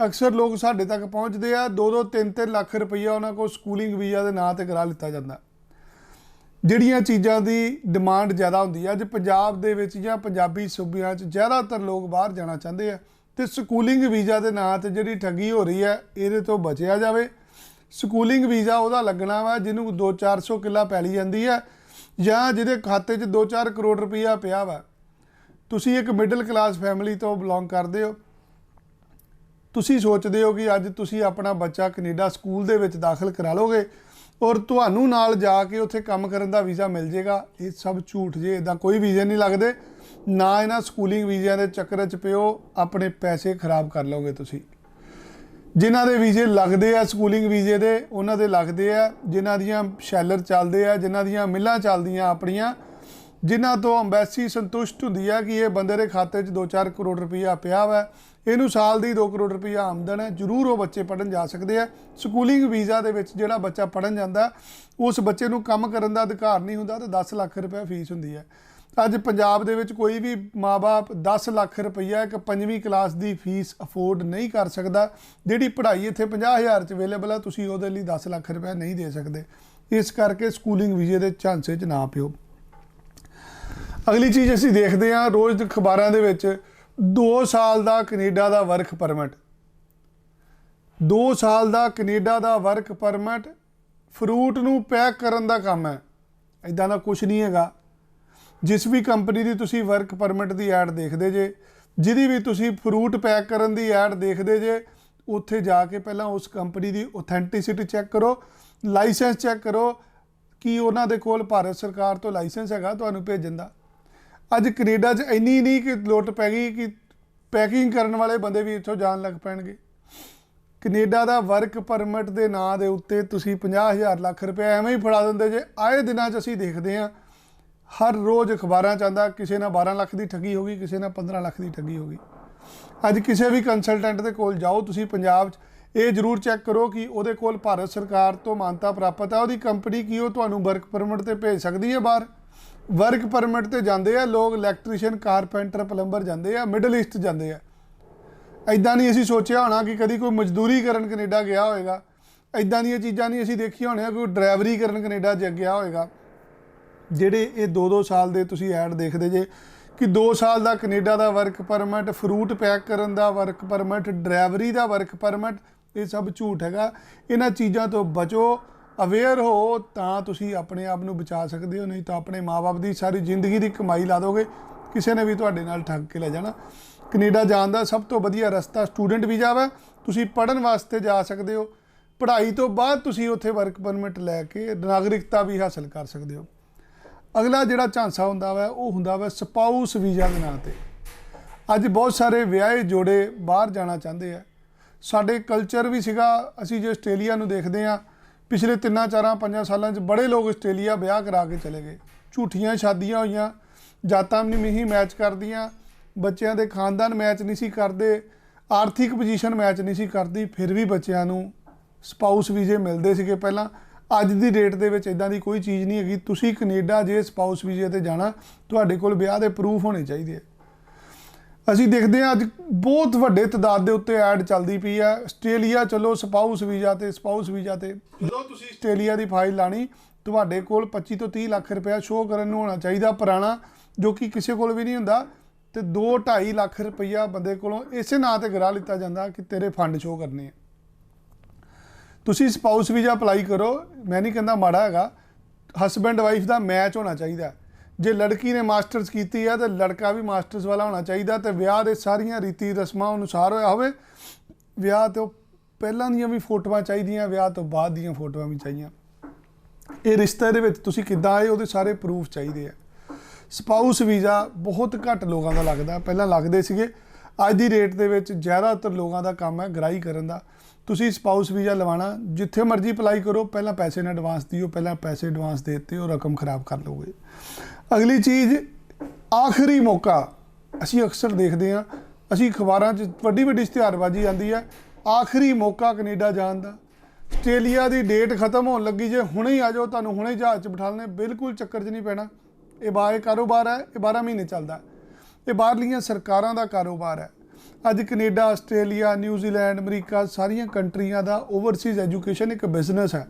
ਅਕਸਰ ਲੋਕ ਸਾਡੇ ਤੱਕ ਪਹੁੰਚਦੇ ਆ 2-2 3-3 ਲੱਖ ਰੁਪਈਆ ਉਹਨਾਂ ਕੋਲ ਸਕੂਲਿੰਗ ਵੀਜ਼ਾ ਦੇ ਨਾਂ ਤੇ ਕਰਾ ਲਿੱਤਾ ਜਾਂਦਾ। ਜਿਹੜੀਆਂ ਚੀਜ਼ਾਂ ਦੀ ਡਿਮਾਂਡ ਜ਼ਿਆਦਾ ਹੁੰਦੀ ਹੈ ਅੱਜ ਪੰਜਾਬ ਦੇ ਵਿੱਚ ਜਾਂ ਪੰਜਾਬੀ ਸੂਬਿਆਂ 'ਚ ਜ਼ਿਆਦਾਤਰ ਲੋਕ ਬਾਹਰ ਜਾਣਾ ਚਾਹੁੰਦੇ ਆ। ਤੇ ਸਕੂਲਿੰਗ ਵੀਜ਼ਾ ਦੇ ਨਾਂ ਤੇ ਜਿਹੜੀ ਠੱਗੀ ਹੋ ਰਹੀ ਹੈ, ਇਹਦੇ ਤੋਂ ਬਚਿਆ ਜਾਵੇ। ਸਕੂਲਿੰਗ ਵੀਜ਼ਾ ਉਹਦਾ ਲੱਗਣਾ ਵਾ, ਜਿਹਨੂੰ 2-400 ਕਿੱਲਾ ਪੈਲੀ ਜਾਂਦੀ ਹੈ, ਜਾਂ ਜਿਹਦੇ ਖਾਤੇ 'ਚ 2-4 ਕਰੋੜ ਰੁਪਈਆ ਪਿਆ ਵਾ। ਤੁਸੀਂ ਇੱਕ ਮਿਡਲ ਕਲਾਸ ਫੈਮਿਲੀ ਤੋਂ ਬਿਲੋਂਗ ਕਰਦੇ ਹੋ। ਤੁਸੀਂ ਸੋਚਦੇ ਹੋ ਕਿ ਅੱਜ ਤੁਸੀਂ ਆਪਣਾ ਬੱਚਾ ਕੈਨੇਡਾ ਸਕੂਲ ਦੇ ਵਿੱਚ ਦਾਖਲ ਕਰਾ ਲੋਗੇ ਔਰ ਤੁਹਾਨੂੰ ਨਾਲ ਜਾ ਕੇ ਉੱਥੇ ਕੰਮ ਕਰਨ ਦਾ ਵੀਜ਼ਾ ਮਿਲ ਜਾਏਗਾ ਇਹ ਸਭ ਝੂਠ ਜੇ ਇਦਾਂ ਕੋਈ ਵੀਜ਼ੇ ਨਹੀਂ ਲੱਗਦੇ। ਨਾ ਇਹਨਾਂ ਸਕੂਲਿੰਗ ਵੀਜ਼ਿਆਂ ਦੇ ਚੱਕਰ 'ਚ ਪਿਓ, ਆਪਣੇ ਪੈਸੇ ਖਰਾਬ ਕਰ ਲਓਗੇ ਤੁਸੀਂ। ਜਿਨ੍ਹਾਂ ਦੇ ਵੀਜ਼ੇ ਲੱਗਦੇ ਆ ਸਕੂਲਿੰਗ ਵੀਜ਼ੇ ਦੇ, ਉਹਨਾਂ ਦੇ ਲੱਗਦੇ ਆ। ਜਿਨ੍ਹਾਂ ਦੀਆਂ ਸ਼ੈਲਰ ਚੱਲਦੇ ਆ, ਜਿਨ੍ਹਾਂ ਦੀਆਂ ਮਿੱਲਾਂ ਚੱਲਦੀਆਂ ਆਪਣੀਆਂ, ਜਿਨ੍ਹਾਂ ਤੋਂ ਅੰਬੈਸੀ ਸੰਤੁਸ਼ਟ ਹੁੰਦੀ ਆ ਕਿ ਇਹ ਬੰਦੇ ਦੇ ਖਾਤੇ 'ਚ 2-4 ਕਰੋੜ ਰੁਪਈਆ ਪਿਆ ਵਾ। ਇਹਨੂੰ ਸਾਲ ਦੀ 2 ਕਰੋੜ ਰੁਪਈਆ ਆਮਦਨ ਹੈ, ਜ਼ਰੂਰ ਉਹ ਬੱਚੇ ਪੜਨ ਜਾ ਸਕਦੇ ਆ। ਸਕੂਲਿੰਗ ਵੀਜ਼ਾ ਦੇ ਵਿੱਚ ਜਿਹੜਾ ਬੱਚਾ ਪੜਨ ਜਾਂਦਾ, ਉਸ ਬੱਚੇ ਨੂੰ ਕੰਮ ਕਰਨ ਦਾ ਅਧਿਕਾਰ ਨਹੀਂ ਹੁੰਦਾ, ਤੇ 10 ਲੱਖ ਰੁਪਏ ਫੀਸ ਹੁੰਦੀ ਹੈ। ਅੱਜ ਪੰਜਾਬ ਦੇ ਵਿੱਚ ਕੋਈ ਵੀ ਮਾਪੇ 10 ਲੱਖ ਰੁਪਈਆ ਇੱਕ ਪੰਜਵੀਂ ਕਲਾਸ ਦੀ ਫੀਸ ਅਫੋਰਡ ਨਹੀਂ ਕਰ ਸਕਦਾ। ਜਿਹੜੀ ਪੜ੍ਹਾਈ ਇੱਥੇ 50000 ਚ ਅਵੇਲੇਬਲ ਆ, ਤੁਸੀਂ ਉਹਦੇ ਲਈ 10 ਲੱਖ ਰੁਪਏ ਨਹੀਂ ਦੇ ਸਕਦੇ। ਇਸ ਕਰਕੇ ਸਕੂਲਿੰਗ ਵੀਜ਼ੇ ਦੇ ਝਾਂਸੇ 'ਚ ਨਾ ਪਿਓ। ਅਗਲੀ ਚੀਜ਼ ਅਸੀਂ ਦੇਖਦੇ ਹਾਂ, ਰੋਜ਼ ਦੀ ਅਖਬਾਰਾਂ ਦੇ ਵਿੱਚ 2 ਸਾਲ ਦਾ ਕੈਨੇਡਾ ਦਾ ਵਰਕ ਪਰਮਿਟ 2 ਸਾਲ ਦਾ ਕੈਨੇਡਾ ਦਾ ਵਰਕ ਪਰਮਿਟ ਫਰੂਟ ਨੂੰ ਪੈਕ ਕਰਨ ਦਾ ਕੰਮ ਹੈ। ਇਦਾਂ ਦਾ ਕੁਝ ਨਹੀਂ ਹੈਗਾ। ਜਿਸ ਵੀ ਕੰਪਨੀ ਦੀ ਤੁਸੀਂ ਵਰਕ ਪਰਮਿਟ ਦੀ ਐਡ ਦੇਖਦੇ ਜੇ, ਜਿਹਦੀ ਵੀ ਤੁਸੀਂ ਫਰੂਟ ਪੈਕ ਕਰਨ ਦੀ ਐਡ ਦੇਖਦੇ ਜੇ, ਉੱਥੇ ਜਾ ਕੇ ਪਹਿਲਾਂ ਉਸ ਕੰਪਨੀ ਦੀ ਆਥੈਂਟਿਸਿਟੀ ਚੈੱਕ ਕਰੋ ਲਾਇਸੈਂਸ ਚੈੱਕ ਕਰੋ, ਕਿ ਉਹਨਾਂ ਦੇ ਕੋਲ ਭਾਰਤ ਸਰਕਾਰ ਤੋਂ ਲਾਇਸੈਂਸ ਹੈਗਾ ਤੁਹਾਨੂੰ ਭੇਜਣ ਦਾ। ਅੱਜ ਕੈਨੇਡਾ 'ਚ ਇੰਨੀ ਨਹੀਂ ਕਿ ਲੁੱਟ ਪੈ ਗਈ ਕਿ ਪੈਕਿੰਗ ਕਰਨ ਵਾਲੇ ਬੰਦੇ ਵੀ ਇੱਥੋਂ ਜਾਣ ਲੱਗ ਪੈਣਗੇ। ਕੈਨੇਡਾ ਦਾ ਵਰਕ ਪਰਮਿਟ ਦੇ ਨਾਂ ਦੇ ਉੱਤੇ ਤੁਸੀਂ 50000 ਲੱਖ ਰੁਪਏ ਐਵੇਂ ਹੀ ਫੜਾ ਦਿੰਦੇ ਜੇ, ਆਏ ਦਿਨਾਂ 'ਚ ਅਸੀਂ ਦੇਖਦੇ ਹਾਂ ਹਰ ਰੋਜ਼ ਅਖਬਾਰਾਂ 'ਚ ਆਉਂਦਾ, ਕਿਸੇ ਨਾਲ 12 ਲੱਖ ਦੀ ਠੱਗੀ ਹੋ ਗਈ, ਕਿਸੇ ਨਾਲ 15 ਲੱਖ ਦੀ ਠੱਗੀ ਹੋ ਗਈ। ਅੱਜ ਕਿਸੇ ਵੀ ਕੰਸਲਟੈਂਟ ਦੇ ਕੋਲ ਜਾਓ, ਤੁਸੀਂ ਪੰਜਾਬ 'ਚ ਇਹ ਜ਼ਰੂਰ ਚੈੱਕ ਕਰੋ ਕਿ ਉਹਦੇ ਕੋਲ ਭਾਰਤ ਸਰਕਾਰ ਤੋਂ ਮਾਨਤਾ ਪ੍ਰਾਪਤ ਹੈ ਉਹਦੀ ਕੰਪਨੀ ਕੀ ਉਹ ਤੁਹਾਨੂੰ ਵਰਕ ਪਰਮਿਟ ਤੇ ਭੇਜ ਸਕਦੀ ਹੈ ਬਾਹਰ। ਵਰਕ ਪਰਮਿਟ ਤੇ ਜਾਂਦੇ ਆ, ਲੋਕ ਇਲੈਕਟ੍ਰੀਸ਼ੀਅਨ ਕਾਰਪੈਂਟਰ ਪਲੰਬਰ ਜਾਂਦੇ ਆ ਮਿਡਲ ਈਸਟ ਜਾਂਦੇ ਆ। ਐਦਾਂ ਨਹੀਂ ਅਸੀਂ ਸੋਚਿਆ ਹੋਣਾ ਕਿ ਕਦੀ ਕੋਈ ਮਜ਼ਦੂਰੀ ਕਰਨ ਕੈਨੇਡਾ ਗਿਆ ਹੋਵੇਗਾ ਐਦਾਂ ਦੀਆਂ ਚੀਜ਼ਾਂ ਨਹੀਂ ਅਸੀਂ ਦੇਖੀਆਂ ਹੋਣੀਆਂ ਕੋਈ ਡਰਾਈਵਰੀ ਕਰਨ ਕੈਨੇਡਾ ਜ ਗਿਆ ਹੋਵੇਗਾ ਜਿਹੜੇ ਇਹ 2-2 ਸਾਲ ਦੇ ਤੁਸੀਂ ਐਡ ਦੇਖਦੇ ਜੇ, ਕਿ 2 ਸਾਲ ਦਾ ਕੈਨੇਡਾ ਦਾ ਵਰਕ ਪਰਮਿਟ ਫਰੂਟ ਪੈਕ ਕਰਨ ਦਾ ਵਰਕ ਪਰਮਿਟ ਡਰਾਈਵਰੀ ਦਾ ਵਰਕ ਪਰਮਿਟ ਇਹ ਸਭ ਝੂਠ ਹੈਗਾ। ਇਹਨਾਂ ਚੀਜ਼ਾਂ ਤੋਂ ਬਚੋ ਅਵੇਅਰ ਹੋ, ਤਾਂ ਤੁਸੀਂ ਆਪਣੇ ਆਪ ਨੂੰ ਬਚਾ ਸਕਦੇ ਹੋ, ਨਹੀਂ ਤਾਂ ਆਪਣੇ ਮਾਪੇ ਦੀ ਸਾਰੀ ਜ਼ਿੰਦਗੀ ਦੀ ਕਮਾਈ ਲਾ ਦੋਗੇ, ਕਿਸੇ ਨੇ ਵੀ ਤੁਹਾਡੇ ਨਾਲ ਠੱਗ ਕੇ ਲੈ ਜਾਣਾ। ਕੈਨੇਡਾ ਜਾਣ ਦਾ ਸਭ ਤੋਂ ਵਧੀਆ ਰਸਤਾ ਸਟੂਡੈਂਟ ਵੀਜ਼ਾ ਵਾ, ਤੁਸੀਂ ਪੜ੍ਹਨ ਵਾਸਤੇ ਜਾ ਸਕਦੇ ਹੋ। ਪੜ੍ਹਾਈ ਤੋਂ ਬਾਅਦ ਤੁਸੀਂ ਉੱਥੇ ਵਰਕ ਪਰਮਿਟ ਲੈ ਕੇ ਨਾਗਰਿਕਤਾ ਵੀ ਹਾਸਲ ਕਰ ਸਕਦੇ ਹੋ। ਅਗਲਾ ਜਿਹੜਾ ਝਾਂਸਾ ਹੁੰਦਾ ਵਾ, ਉਹ ਹੁੰਦਾ ਵਾ ਸਪਾਊਸ ਵੀਜ਼ਾ ਦੇ ਨਾਂ ਤੇ। ਅੱਜ ਬਹੁਤ ਸਾਰੇ ਵਿਆਹੇ ਜੋੜੇ ਬਾਹਰ ਜਾਣਾ ਚਾਹੁੰਦੇ ਆ। ਸਾਡੇ ਕਲਚਰ ਵੀ ਸੀਗਾ, ਅਸੀਂ ਜੇ ਆਸਟ੍ਰੇਲੀਆ ਨੂੰ ਦੇਖਦੇ ਆ ਪਿਛਲੇ 3 4 5 ਸਾਲਾਂ 'ਚ ਬੜੇ ਲੋਕ ਆਸਟ੍ਰੇਲੀਆ ਵਿਆਹ ਕਰਾ ਕੇ ਚਲੇ ਗਏ। ਝੂਠੀਆਂ ਸ਼ਾਦੀਆਂ ਹੋਈਆਂ, ਜਾਤਾਂ ਵੀ ਨਹੀਂ ਮੈਚ ਕਰਦੀਆਂ, ਬੱਚਿਆਂ ਦੇ ਖਾਨਦਾਨ ਮੈਚ ਨਹੀਂ ਸੀ ਕਰਦੇ, ਆਰਥਿਕ ਪੋਜੀਸ਼ਨ ਮੈਚ ਨਹੀਂ ਸੀ ਕਰਦੀ, ਫਿਰ ਵੀ ਬੱਚਿਆਂ ਨੂੰ ਸਪਾਊਸ ਵੀਜ਼ੇ ਮਿਲਦੇ ਸੀਗੇ ਪਹਿਲਾਂ। ਅੱਜ ਦੀ ਡੇਟ ਦੇ ਵਿੱਚ ਇਦਾਂ ਦੀ ਕੋਈ ਚੀਜ਼ ਨਹੀਂ ਹੈਗੀ। ਤੁਸੀਂ ਕੈਨੇਡਾ ਜੇ ਸਪਾਊਸ ਵੀਜ਼ੇ ਤੇ ਜਾਣਾ, ਤੁਹਾਡੇ ਕੋਲ ਵਿਆਹ ਦੇ ਪ੍ਰੂਫ ਹੋਣੇ ਚਾਹੀਦੇ ਆ। ਅਸੀਂ ਦੇਖਦੇ ਹਾਂ ਅੱਜ ਬਹੁਤ ਵੱਡੇ ਤਦਾਦ ਦੇ ਉੱਤੇ ਐਡ ਚੱਲਦੀ ਪਈ ਹੈ ਆਸਟ੍ਰੇਲੀਆ ਚਲੋ ਸਪਾਊਸ ਵੀਜ਼ਾ ਤੇ ਸਪਾਊਸ ਵੀਜ਼ਾ ਤੇ। ਜਦੋਂ ਤੁਸੀਂ ਆਸਟ੍ਰੇਲੀਆ ਦੀ ਫਾਈਲ ਲਾਣੀ। ਤੁਹਾਡੇ ਕੋਲ 25 ਤੋਂ 30 ਲੱਖ ਰੁਪਇਆ ਸ਼ੋਅ ਕਰਨ ਨੂੰ ਹੋਣਾ ਚਾਹੀਦਾ ਪੁਰਾਣਾ, ਜੋ ਕਿ ਕਿਸੇ ਕੋਲ ਵੀ ਨਹੀਂ ਹੁੰਦਾ। ਤੇ 2 2.5 ਲੱਖ ਰੁਪਈਆ ਬੰਦੇ ਕੋਲੋਂ ਇਸੇ ਨਾਂ ਤੇ ਗਰਾ ਲਿੱਤਾ ਜਾਂਦਾ ਕਿ ਤੇਰੇ ਫੰਡ ਸ਼ੋਅ ਕਰਨੇ ਆ। ਤੁਸੀਂ ਸਪਾਊਸ ਵੀਜ਼ਾ ਅਪਲਾਈ ਕਰੋ, ਮੈਂ ਨਹੀਂ ਕਹਿੰਦਾ ਮਾੜਾ ਹੈਗਾ। ਹਸਬੈਂਡ ਵਾਈਫ ਦਾ ਮੈਚ ਹੋਣਾ ਚਾਹੀਦਾ। ਜੇ ਲੜਕੀ ਨੇ ਮਾਸਟਰਸ ਕੀਤੀ ਹੈ ਤਾਂ ਲੜਕਾ ਵੀ ਮਾਸਟਰਸ ਵਾਲਾ ਹੋਣਾ ਚਾਹੀਦਾ, ਤੇ ਵਿਆਹ ਦੇ ਸਾਰੀਆਂ ਰੀਤੀ ਰਸਮਾਂ ਅਨੁਸਾਰ ਹੋਇਆ ਹੋਵੇ, ਵਿਆਹ ਤੋਂ ਪਹਿਲਾਂ ਦੀਆਂ ਵੀ ਫੋਟੋਆਂ ਚਾਹੀਦੀਆਂ, ਵਿਆਹ ਤੋਂ ਬਾਅਦ ਦੀਆਂ ਫੋਟੋਆਂ ਵੀ ਚਾਹੀਦੀਆਂ ਇਹ ਰਿਸ਼ਤੇ ਦੇ ਵਿੱਚ ਤੁਸੀਂ ਕਿੱਦਾਂ ਆਏ, ਉਹਦੇ ਸਾਰੇ ਪ੍ਰੂਫ ਚਾਹੀਦੇ ਆ। ਸਪਾਊਸ ਵੀਜ਼ਾ ਬਹੁਤ ਘੱਟ ਲੋਕਾਂ ਦਾ ਲੱਗਦਾ। ਪਹਿਲਾਂ ਲੱਗਦੇ ਸੀਗੇ। ਅੱਜ ਦੀ ਰੇਟ ਦੇ ਵਿੱਚ ਜ਼ਿਆਦਾਤਰ ਲੋਕਾਂ ਦਾ ਕੰਮ ਹੈ ਗ੍ਰਾਈ ਕਰਨ ਦਾ। ਤੁਸੀਂ ਸਪਾਊਸ ਵੀਜ਼ਾ ਲਵਾਣਾ ਜਿੱਥੇ ਮਰਜ਼ੀ ਅਪਲਾਈ ਕਰੋ, ਪਹਿਲਾਂ ਪੈਸੇ ਨਾ ਐਡਵਾਂਸ ਦਿਓ, ਪਹਿਲਾਂ ਪੈਸੇ ਐਡਵਾਂਸ ਦੇ ਦਿੱਤੇ, ਉਹ ਰਕਮ ਖਰਾਬ ਕਰ ਲਓਗੇ। ਅਗਲੀ ਚੀਜ਼, ਆਖਰੀ ਮੌਕਾ। ਅਸੀਂ ਅਕਸਰ ਦੇਖਦੇ ਹਾਂ, ਅਸੀਂ ਅਖਬਾਰਾਂ 'ਚ ਵੱਡੀ ਵੱਡੀ ਇਸ਼ਤਿਹਾਰਬਾਜ਼ੀ ਆਉਂਦੀ ਹੈ, ਆਖਰੀ ਮੌਕਾ ਕੈਨੇਡਾ ਜਾਣ ਦਾ। ਆਸਟ੍ਰੇਲੀਆ ਦੀ ਡੇਟ ਖਤਮ ਹੋਣ ਲੱਗੀ ਜੇ ਹੁਣੇ ਹੀ ਆ ਜਾਓ, ਤੁਹਾਨੂੰ ਹੁਣੇ ਜਹਾਜ਼ 'ਚ ਬਿਠਾ ਲੈਣੇ, ਬਿਲਕੁਲ ਚੱਕਰ 'ਚ ਨਹੀਂ ਪੈਣਾ। ਇਹ ਬਾਏ ਕਾਰੋਬਾਰ ਹੈ, ਇਹ 12 ਮਹੀਨੇ ਚੱਲਦਾ ਹੈ। ਇਹ ਬਾਹਰਲੀਆਂ ਸਰਕਾਰਾਂ ਦਾ ਕਾਰੋਬਾਰ ਹੈ। ਅੱਜ ਕੈਨੇਡਾ, ਆਸਟ੍ਰੇਲੀਆ ਨਿਊਜ਼ੀਲੈਂਡ ਅਮਰੀਕਾ ਸਾਰੀਆਂ ਕੰਟਰੀਆਂ ਦਾ ਓਵਰਸੀਜ਼ ਐਜੂਕੇਸ਼ਨ ਇੱਕ ਬਿਜ਼ਨਸ ਹੈ।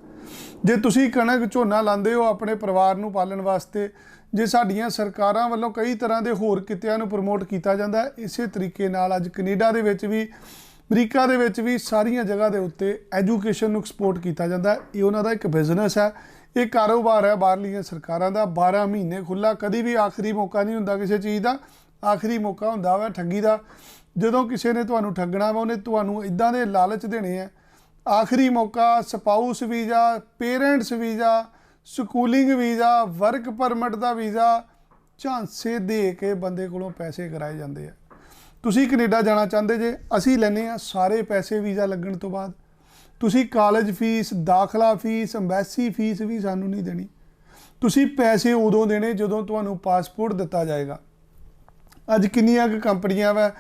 ਜੇ ਤੁਸੀਂ ਕਣਕ ਝੋਨਾ ਲਾਉਂਦੇ ਹੋ ਆਪਣੇ ਪਰਿਵਾਰ ਨੂੰ ਪਾਲਣ ਵਾਸਤੇ, ਜੇ ਸਾਡੀਆਂ ਸਰਕਾਰਾਂ ਵੱਲੋਂ ਕਈ ਤਰ੍ਹਾਂ ਦੇ ਹੋਰ ਕਿੱਤਿਆਂ ਨੂੰ ਪ੍ਰਮੋਟ ਕੀਤਾ ਜਾਂਦਾ ਇਸੇ ਤਰੀਕੇ ਨਾਲ ਅੱਜ ਕੈਨੇਡਾ ਦੇ ਵਿੱਚ ਵੀ, ਅਮਰੀਕਾ ਦੇ ਵਿੱਚ ਵੀ ਸਾਰੀਆਂ ਜਗ੍ਹਾ ਦੇ ਉੱਤੇ ਐਜੂਕੇਸ਼ਨ ਨੂੰ ਐਕਸਪੋਰਟ ਕੀਤਾ ਜਾਂਦਾ ਇਹ ਉਹਨਾਂ ਦਾ ਇੱਕ ਬਿਜ਼ਨਸ ਹੈ। ਇਹ ਕਾਰੋਬਾਰ ਹੈ ਬਾਹਰਲੀਆਂ ਸਰਕਾਰਾਂ ਦਾ। 12 ਮਹੀਨੇ ਖੁੱਲਾ ਕਦੀ ਵੀ ਆਖਰੀ ਮੌਕਾ ਨਹੀਂ ਹੁੰਦਾ ਕਿਸੇ ਚੀਜ਼ ਦਾ। ਆਖਰੀ ਮੌਕਾ ਹੁੰਦਾ ਵਾ ਠੱਗੀ ਦਾ। ਜਦੋਂ ਕਿਸੇ ਨੇ ਤੁਹਾਨੂੰ ਠੱਗਣਾ ਵਾ, ਉਹਨੇ ਤੁਹਾਨੂੰ ਇਦਾਂ ਦੇ ਲਾਲਚ ਦੇਣੇ ਆ। ਆਖਰੀ ਮੌਕਾ spouse visa parents visa schooling visa work permit ਦਾ ਵੀਜ਼ਾ, ਝਾਂਸੇ ਦੇ ਕੇ ਬੰਦੇ ਕੋਲੋਂ ਪੈਸੇ ਕਰਾਏ ਜਾਂਦੇ ਆ। ਤੁਸੀਂ ਕੈਨੇਡਾ ਜਾਣਾ ਚਾਹੁੰਦੇ ਜੇ, ਅਸੀਂ ਲੈਨੇ ਆ ਸਾਰੇ ਪੈਸੇ ਵੀਜ਼ਾ ਲੱਗਣ ਤੋਂ ਬਾਅਦ। ਤੁਸੀਂ ਕਾਲਜ ਫੀਸ ਦਾਖਲਾ ਫੀਸ ਐਮਬੈਸੀ ਫੀਸ ਵੀ ਸਾਨੂੰ ਨਹੀਂ ਦੇਣੀ। ਤੁਸੀਂ ਪੈਸੇ ਉਦੋਂ ਦੇਣੇ ਜਦੋਂ ਤੁਹਾਨੂੰ ਪਾਸਪੋਰਟ ਦਿੱਤਾ ਜਾਏਗਾ। ਅੱਜ ਕਿੰਨੀਆਂ ਕੁ ਕੰਪਨੀਆਂ ਵਾ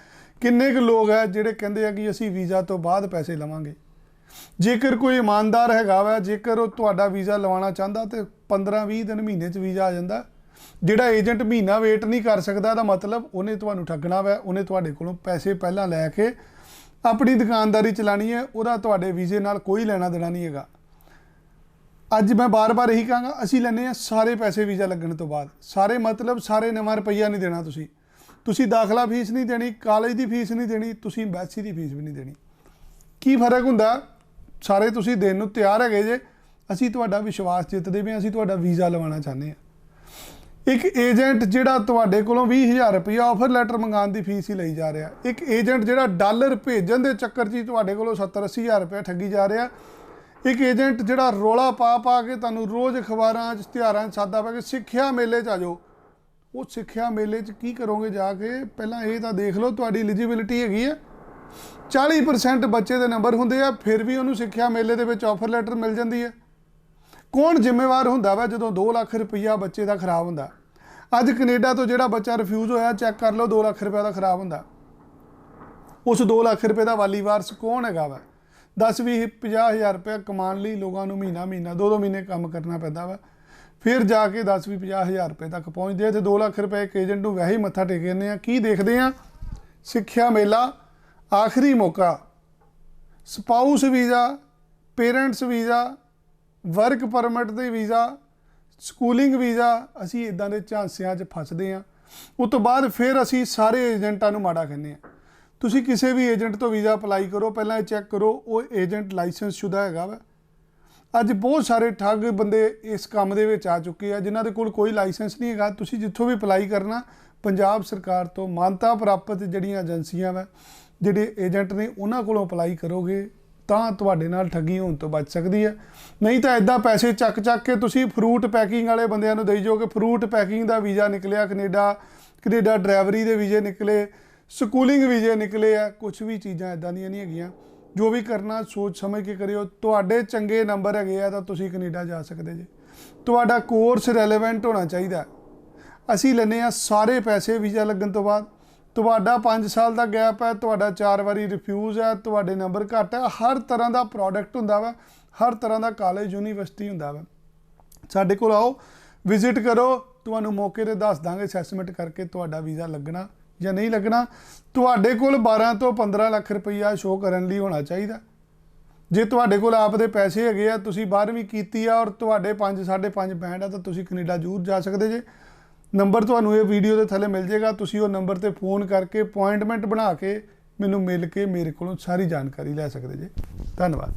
ਕਿੰਨੇ ਕੁ ਲੋਕ ਹੈ ਜਿਹੜੇ ਕਹਿੰਦੇ ਆ ਕਿ ਅਸੀਂ ਵੀਜ਼ਾ ਤੋਂ ਬਾਅਦ ਪੈਸੇ ਲਵਾਂਗੇ? ਜੇਕਰ ਕੋਈ ਇਮਾਨਦਾਰ ਹੈਗਾ ਵਾ, ਜੇਕਰ ਉਹ ਤੁਹਾਡਾ ਵੀਜ਼ਾ ਲਵਾਉਣਾ ਚਾਹੁੰਦਾ ਤੇ 15-20 ਦਿਨ ਮਹੀਨੇ 'ਚ ਵੀਜ਼ਾ ਆ ਜਾਂਦਾ, ਜਿਹੜਾ ਏਜੰਟ ਮਹੀਨਾ ਵੇਟ ਨਹੀਂ ਕਰ ਸਕਦਾ ਦਾ ਮਤਲਬ ਉਹਨੇ ਤੁਹਾਨੂੰ ਠੱਗਣਾ ਵਾ, ਉਹਨੇ ਤੁਹਾਡੇ ਕੋਲੋਂ ਪੈਸੇ ਪਹਿਲਾਂ ਲੈ ਕੇ ਆਪਣੀ ਦੁਕਾਨਦਾਰੀ ਚਲਾਣੀ ਹੈ, ਉਹਦਾ ਤੁਹਾਡੇ ਵੀਜ਼ੇ ਨਾਲ ਕੋਈ ਲੈਣਾ ਦੇਣਾ ਨਹੀਂ ਹੈਗਾ। ਅੱਜ ਮੈਂ ਬਾਰ-ਬਾਰ ਇਹੀ ਕਹਾਂਗਾ, ਅਸੀਂ ਲੈਨੇ ਆ ਸਾਰੇ ਪੈਸੇ ਵੀਜ਼ਾ ਲੱਗਣ ਤੋਂ ਬਾਅਦ। ਸਾਰੇ ਮਤਲਬ ਸਾਰੇ ਨਵਾਂ ਰੁਪਈਆ ਨਹੀਂ ਦੇਣਾ ਤੁਸੀਂ। ਤੁਸੀਂ ਦਾਖਲਾ ਫੀਸ ਨਹੀਂ ਦੇਣੀ ਕਾਲਜ ਦੀ ਫੀਸ ਨਹੀਂ ਦੇਣੀ ਤੁਸੀਂ ਐਮਬੈਸੀ ਦੀ ਫੀਸ ਵੀ ਨਹੀਂ ਦੇਣੀ। ਕੀ ਫ਼ਰਕ ਹੁੰਦਾ? ਸਾਰੇ ਤੁਸੀਂ ਦੇਣ ਨੂੰ ਤਿਆਰ ਹੈਗੇ ਜੇ ਅਸੀਂ ਤੁਹਾਡਾ ਵਿਸ਼ਵਾਸ ਜਿੱਤਦੇ ਵੀ ਹਾਂ, ਅਸੀਂ ਤੁਹਾਡਾ ਵੀਜ਼ਾ ਲਵਾਉਣਾ ਚਾਹੁੰਦੇ ਹਾਂ। ਇੱਕ ਏਜੰਟ ਜਿਹੜਾ ਤੁਹਾਡੇ ਕੋਲੋਂ 20000 ਰੁਪਇਆ ਆਫਰ ਲੈਟਰ ਮੰਗਾਉਣ ਦੀ ਫੀਸ ਹੀ ਲਈ ਜਾ ਰਿਹਾ। ਇੱਕ ਏਜੰਟ ਜਿਹੜਾ ਡਾਲਰ ਭੇਜਣ ਦੇ ਚੱਕਰ 'ਚ ਹੀ ਤੁਹਾਡੇ ਕੋਲੋਂ 70 80000 ਰੁਪਇਆ ਠੱਗੀ ਜਾ ਰਿਹਾ। ਇੱਕ ਏਜੰਟ ਜਿਹੜਾ ਰੋਲਾ ਪਾ ਪਾ ਕੇ ਤੁਹਾਨੂੰ ਰੋਜ਼ ਅਖਬਾਰਾਂ 'ਚ ਇਸ਼ਤਿਹਾਰਾਂ 'ਚ ਸਾਦਾ ਪਾ ਕੇ ਸਿੱਖਿਆ ਮੇਲੇ 'ਚ ਆ ਜਾਓ। ਉਹ ਸਿੱਖਿਆ ਮੇਲੇ 'ਚ ਕੀ ਕਰੋਗੇ ਜਾ ਕੇ? ਪਹਿਲਾਂ ਇਹ ਤਾਂ ਦੇਖ ਲਓ, ਤੁਹਾਡੀ ਐਲੀਜੀਬਿਲਿਟੀ ਹੈਗੀ ਹੈ 40% ਬੱਚੇ ਦੇ ਨੰਬਰ ਹੁੰਦੇ ਆ, ਫਿਰ ਵੀ ਉਹਨੂੰ ਸਿੱਖਿਆ ਮੇਲੇ ਦੇ ਵਿੱਚ ਆਫਰ ਲੈਟਰ ਮਿਲ ਜਾਂਦੀ ਹੈ ਕੌਣ ਜ਼ਿੰਮੇਵਾਰ ਹੁੰਦਾ ਵਾ ਜਦੋਂ 2 ਲੱਖ ਰੁਪਈਆ ਬੱਚੇ ਦਾ ਖਰਾਬ ਹੁੰਦਾ? ਅੱਜ ਕੈਨੇਡਾ ਤੋਂ ਜਿਹੜਾ ਬੱਚਾ ਰਿਫਿਊਜ਼ ਹੋਇਆ ਚੈੱਕ ਕਰ ਲਓ 2 ਲੱਖ ਰੁਪਏ ਦਾ ਖਰਾਬ ਹੁੰਦਾ। ਉਸ 2 ਲੱਖ ਰੁਪਏ ਦਾ ਵਾਲੀ ਵਾਰਸ ਕੌਣ ਹੈਗਾ ਵਾ? 10 20 ਹਜ਼ਾਰ ਰੁਪਏ ਕਮਾਉਣ ਲਈ ਲੋਕਾਂ ਨੂੰ ਮਹੀਨਾ ਮਹੀਨਾ ਦੋ ਦੋ ਮਹੀਨੇ ਕੰਮ ਕਰਨਾ ਪੈਂਦਾ ਵਾ। ਫਿਰ ਜਾ ਕੇ 10 20 ਹਜ਼ਾਰ ਰੁਪਏ ਤੱਕ ਪਹੁੰਚਦੇ ਆ ਤੇ 2 ਲੱਖ ਰੁਪਏ ਇੱਕ ਏਜੰਟ ਨੂੰ ਵੈਸੇ ਹੀ ਮੱਥਾ ਟੇਕ ਜਾਂਦੇ ਆ। ਕੀ ਦੇਖਦੇ ਆ? ਸਿੱਖਿਆ ਮੇਲਾ, ਆਖਰੀ ਮੌਕਾ। Spouse visa parents visa work permit ਦੇ ਵੀਜ਼ਾ ਸਕੂਲਿੰਗ ਵੀਜ਼ਾ, ਅਸੀਂ ਇਦਾਂ ਦੇ ਝਾਂਸਿਆਂ 'ਚ ਫਸਦੇ ਆ। ਉਸ ਤੋਂ ਬਾਅਦ ਫਿਰ ਅਸੀਂ ਸਾਰੇ ਏਜੰਟਾਂ ਨੂੰ ਮਾੜਾ ਕਹਿੰਦੇ ਆ। ਤੁਸੀਂ ਕਿਸੇ ਵੀ ਏਜੰਟ ਤੋਂ ਵੀਜ਼ਾ ਅਪਲਾਈ ਕਰੋ, ਪਹਿਲਾਂ ਇਹ ਚੈੱਕ ਕਰੋ, ਉਹ ਏਜੰਟ ਲਾਇਸੈਂਸ ਸ਼ੁਦਾ ਹੈਗਾ ਵਾ। ਅੱਜ ਬਹੁਤ ਸਾਰੇ ਠੱਗ ਬੰਦੇ ਇਸ ਕੰਮ ਦੇ ਵਿੱਚ ਆ ਚੁੱਕੇ ਆ, ਜਿਨ੍ਹਾਂ ਦੇ ਕੋਲ ਕੋਈ ਲਾਇਸੈਂਸ ਨਹੀਂ ਹੈਗਾ। ਤੁਸੀਂ ਜਿੱਥੋਂ ਵੀ ਅਪਲਾਈ ਕਰਨਾ, ਪੰਜਾਬ ਸਰਕਾਰ ਤੋਂ ਮਾਨਤਾ ਪ੍ਰਾਪਤ ਜਿਹੜੀਆਂ ਏਜੰਸੀਆਂ ਵਾ, ਜਿਹੜੇ ਏਜੰਟ ਨੇ ਉਹਨਾਂ ਕੋਲੋਂ ਅਪਲਾਈ ਕਰੋਗੇ, ਤਾਂ ਤੁਹਾਡੇ ਨਾਲ ਠੱਗੀ ਹੋਣ ਤੋਂ ਬਚ ਸਕਦੀ ਹੈ ਨਹੀਂ ਤਾਂ ਇਦਾਂ ਪੈਸੇ ਚੱਕ ਚੱਕ ਕੇ ਤੁਸੀਂ ਫਰੂਟ ਪੈਕਿੰਗ ਵਾਲੇ ਬੰਦਿਆਂ ਨੂੰ ਦੇਈ ਜਾਓਗੇ। ਫਰੂਟ ਪੈਕਿੰਗ ਦਾ ਵੀਜ਼ਾ ਨਿਕਲਿਆ, ਕੈਨੇਡਾ ਕੈਨੇਡਾ ਡਰਾਈਵਰੀ ਦੇ ਵੀਜ਼ੇ ਨਿਕਲੇ, ਸਕੂਲਿੰਗ ਵੀਜ਼ੇ ਨਿਕਲੇ ਆ ਕੁਝ ਵੀ ਚੀਜ਼ਾਂ ਇਦਾਂ ਦੀਆਂ ਨਹੀਂ ਹੈਗੀਆਂ। ਜੋ ਵੀ ਕਰਨਾ, ਸੋਚ ਸਮਝ ਕੇ ਕਰਿਓ। ਤੁਹਾਡੇ ਚੰਗੇ ਨੰਬਰ ਹੈਗੇ ਆ ਤਾਂ ਤੁਸੀਂ ਕੈਨੇਡਾ ਜਾ ਸਕਦੇ ਜੇ। ਤੁਹਾਡਾ ਕੋਰਸ ਰੈਲੇਵੈਂਟ ਹੋਣਾ ਚਾਹੀਦਾ ਅਸੀਂ ਲੈਨੇ ਆ ਸਾਰੇ ਪੈਸੇ ਵੀਜ਼ਾ ਲੱਗਣ ਤੋਂ ਬਾਅਦ। ਤੁਹਾਡਾ 5 ਸਾਲ ਦਾ ਗੈਪ ਹੈ, ਤੁਹਾਡਾ 4 ਵਾਰੀ ਰਿਫਿਊਜ਼ ਹੈ, ਤੁਹਾਡੇ ਨੰਬਰ ਘੱਟ ਹੈ। ਹਰ ਤਰ੍ਹਾਂ ਦਾ ਪ੍ਰੋਡਕਟ ਹੁੰਦਾ ਵਾ, ਹਰ ਤਰ੍ਹਾਂ ਦਾ ਕਾਲਜ ਯੂਨੀਵਰਸਿਟੀ ਹੁੰਦਾ ਵਾ। ਸਾਡੇ ਕੋਲ ਆਓ ਵਿਜ਼ਿਟ ਕਰੋ। ਤੁਹਾਨੂੰ ਮੌਕੇ ਤੇ ਦੱਸ ਦਾਂਗੇ ਅਸੈਸਮੈਂਟ ਕਰਕੇ ਤੁਹਾਡਾ ਵੀਜ਼ਾ ਲੱਗਣਾ। ਜਾਂ ਨਹੀਂ ਲੱਗਣਾ, ਤੁਹਾਡੇ ਕੋਲ 12 ਤੋਂ 15 ਲੱਖ ਰੁਪਈਆ ਸ਼ੋਅ ਕਰਨ ਲਈ ਹੋਣਾ ਚਾਹੀਦਾ। ਜੇ ਤੁਹਾਡੇ ਕੋਲ ਆਪ ਦੇ ਪੈਸੇ ਹੈਗੇ ਆ, ਤੁਸੀਂ 12ਵੀਂ ਕੀਤੀ ਆ ਔਰ ਤੁਹਾਡੇ 5 5.5 ਬੈਂਡ ਆ, ਤਾਂ ਤੁਸੀਂ ਕੈਨੇਡਾ ਜ਼ਰੂਰ ਜਾ ਸਕਦੇ ਜੇ। ਨੰਬਰ ਤੁਹਾਨੂੰ ਇਹ ਵੀਡੀਓ ਦੇ ਥੱਲੇ ਮਿਲ ਜਾਏਗਾ, ਤੁਸੀਂ ਉਹ ਨੰਬਰ ਤੇ ਫੋਨ ਕਰਕੇ ਅਪਾਇੰਟਮੈਂਟ ਬਣਾ ਕੇ ਮੈਨੂੰ ਮਿਲ ਕੇ ਮੇਰੇ ਕੋਲੋਂ ਸਾਰੀ ਜਾਣਕਾਰੀ ਲੈ ਸਕਦੇ ਜੇ। ਧੰਨਵਾਦ।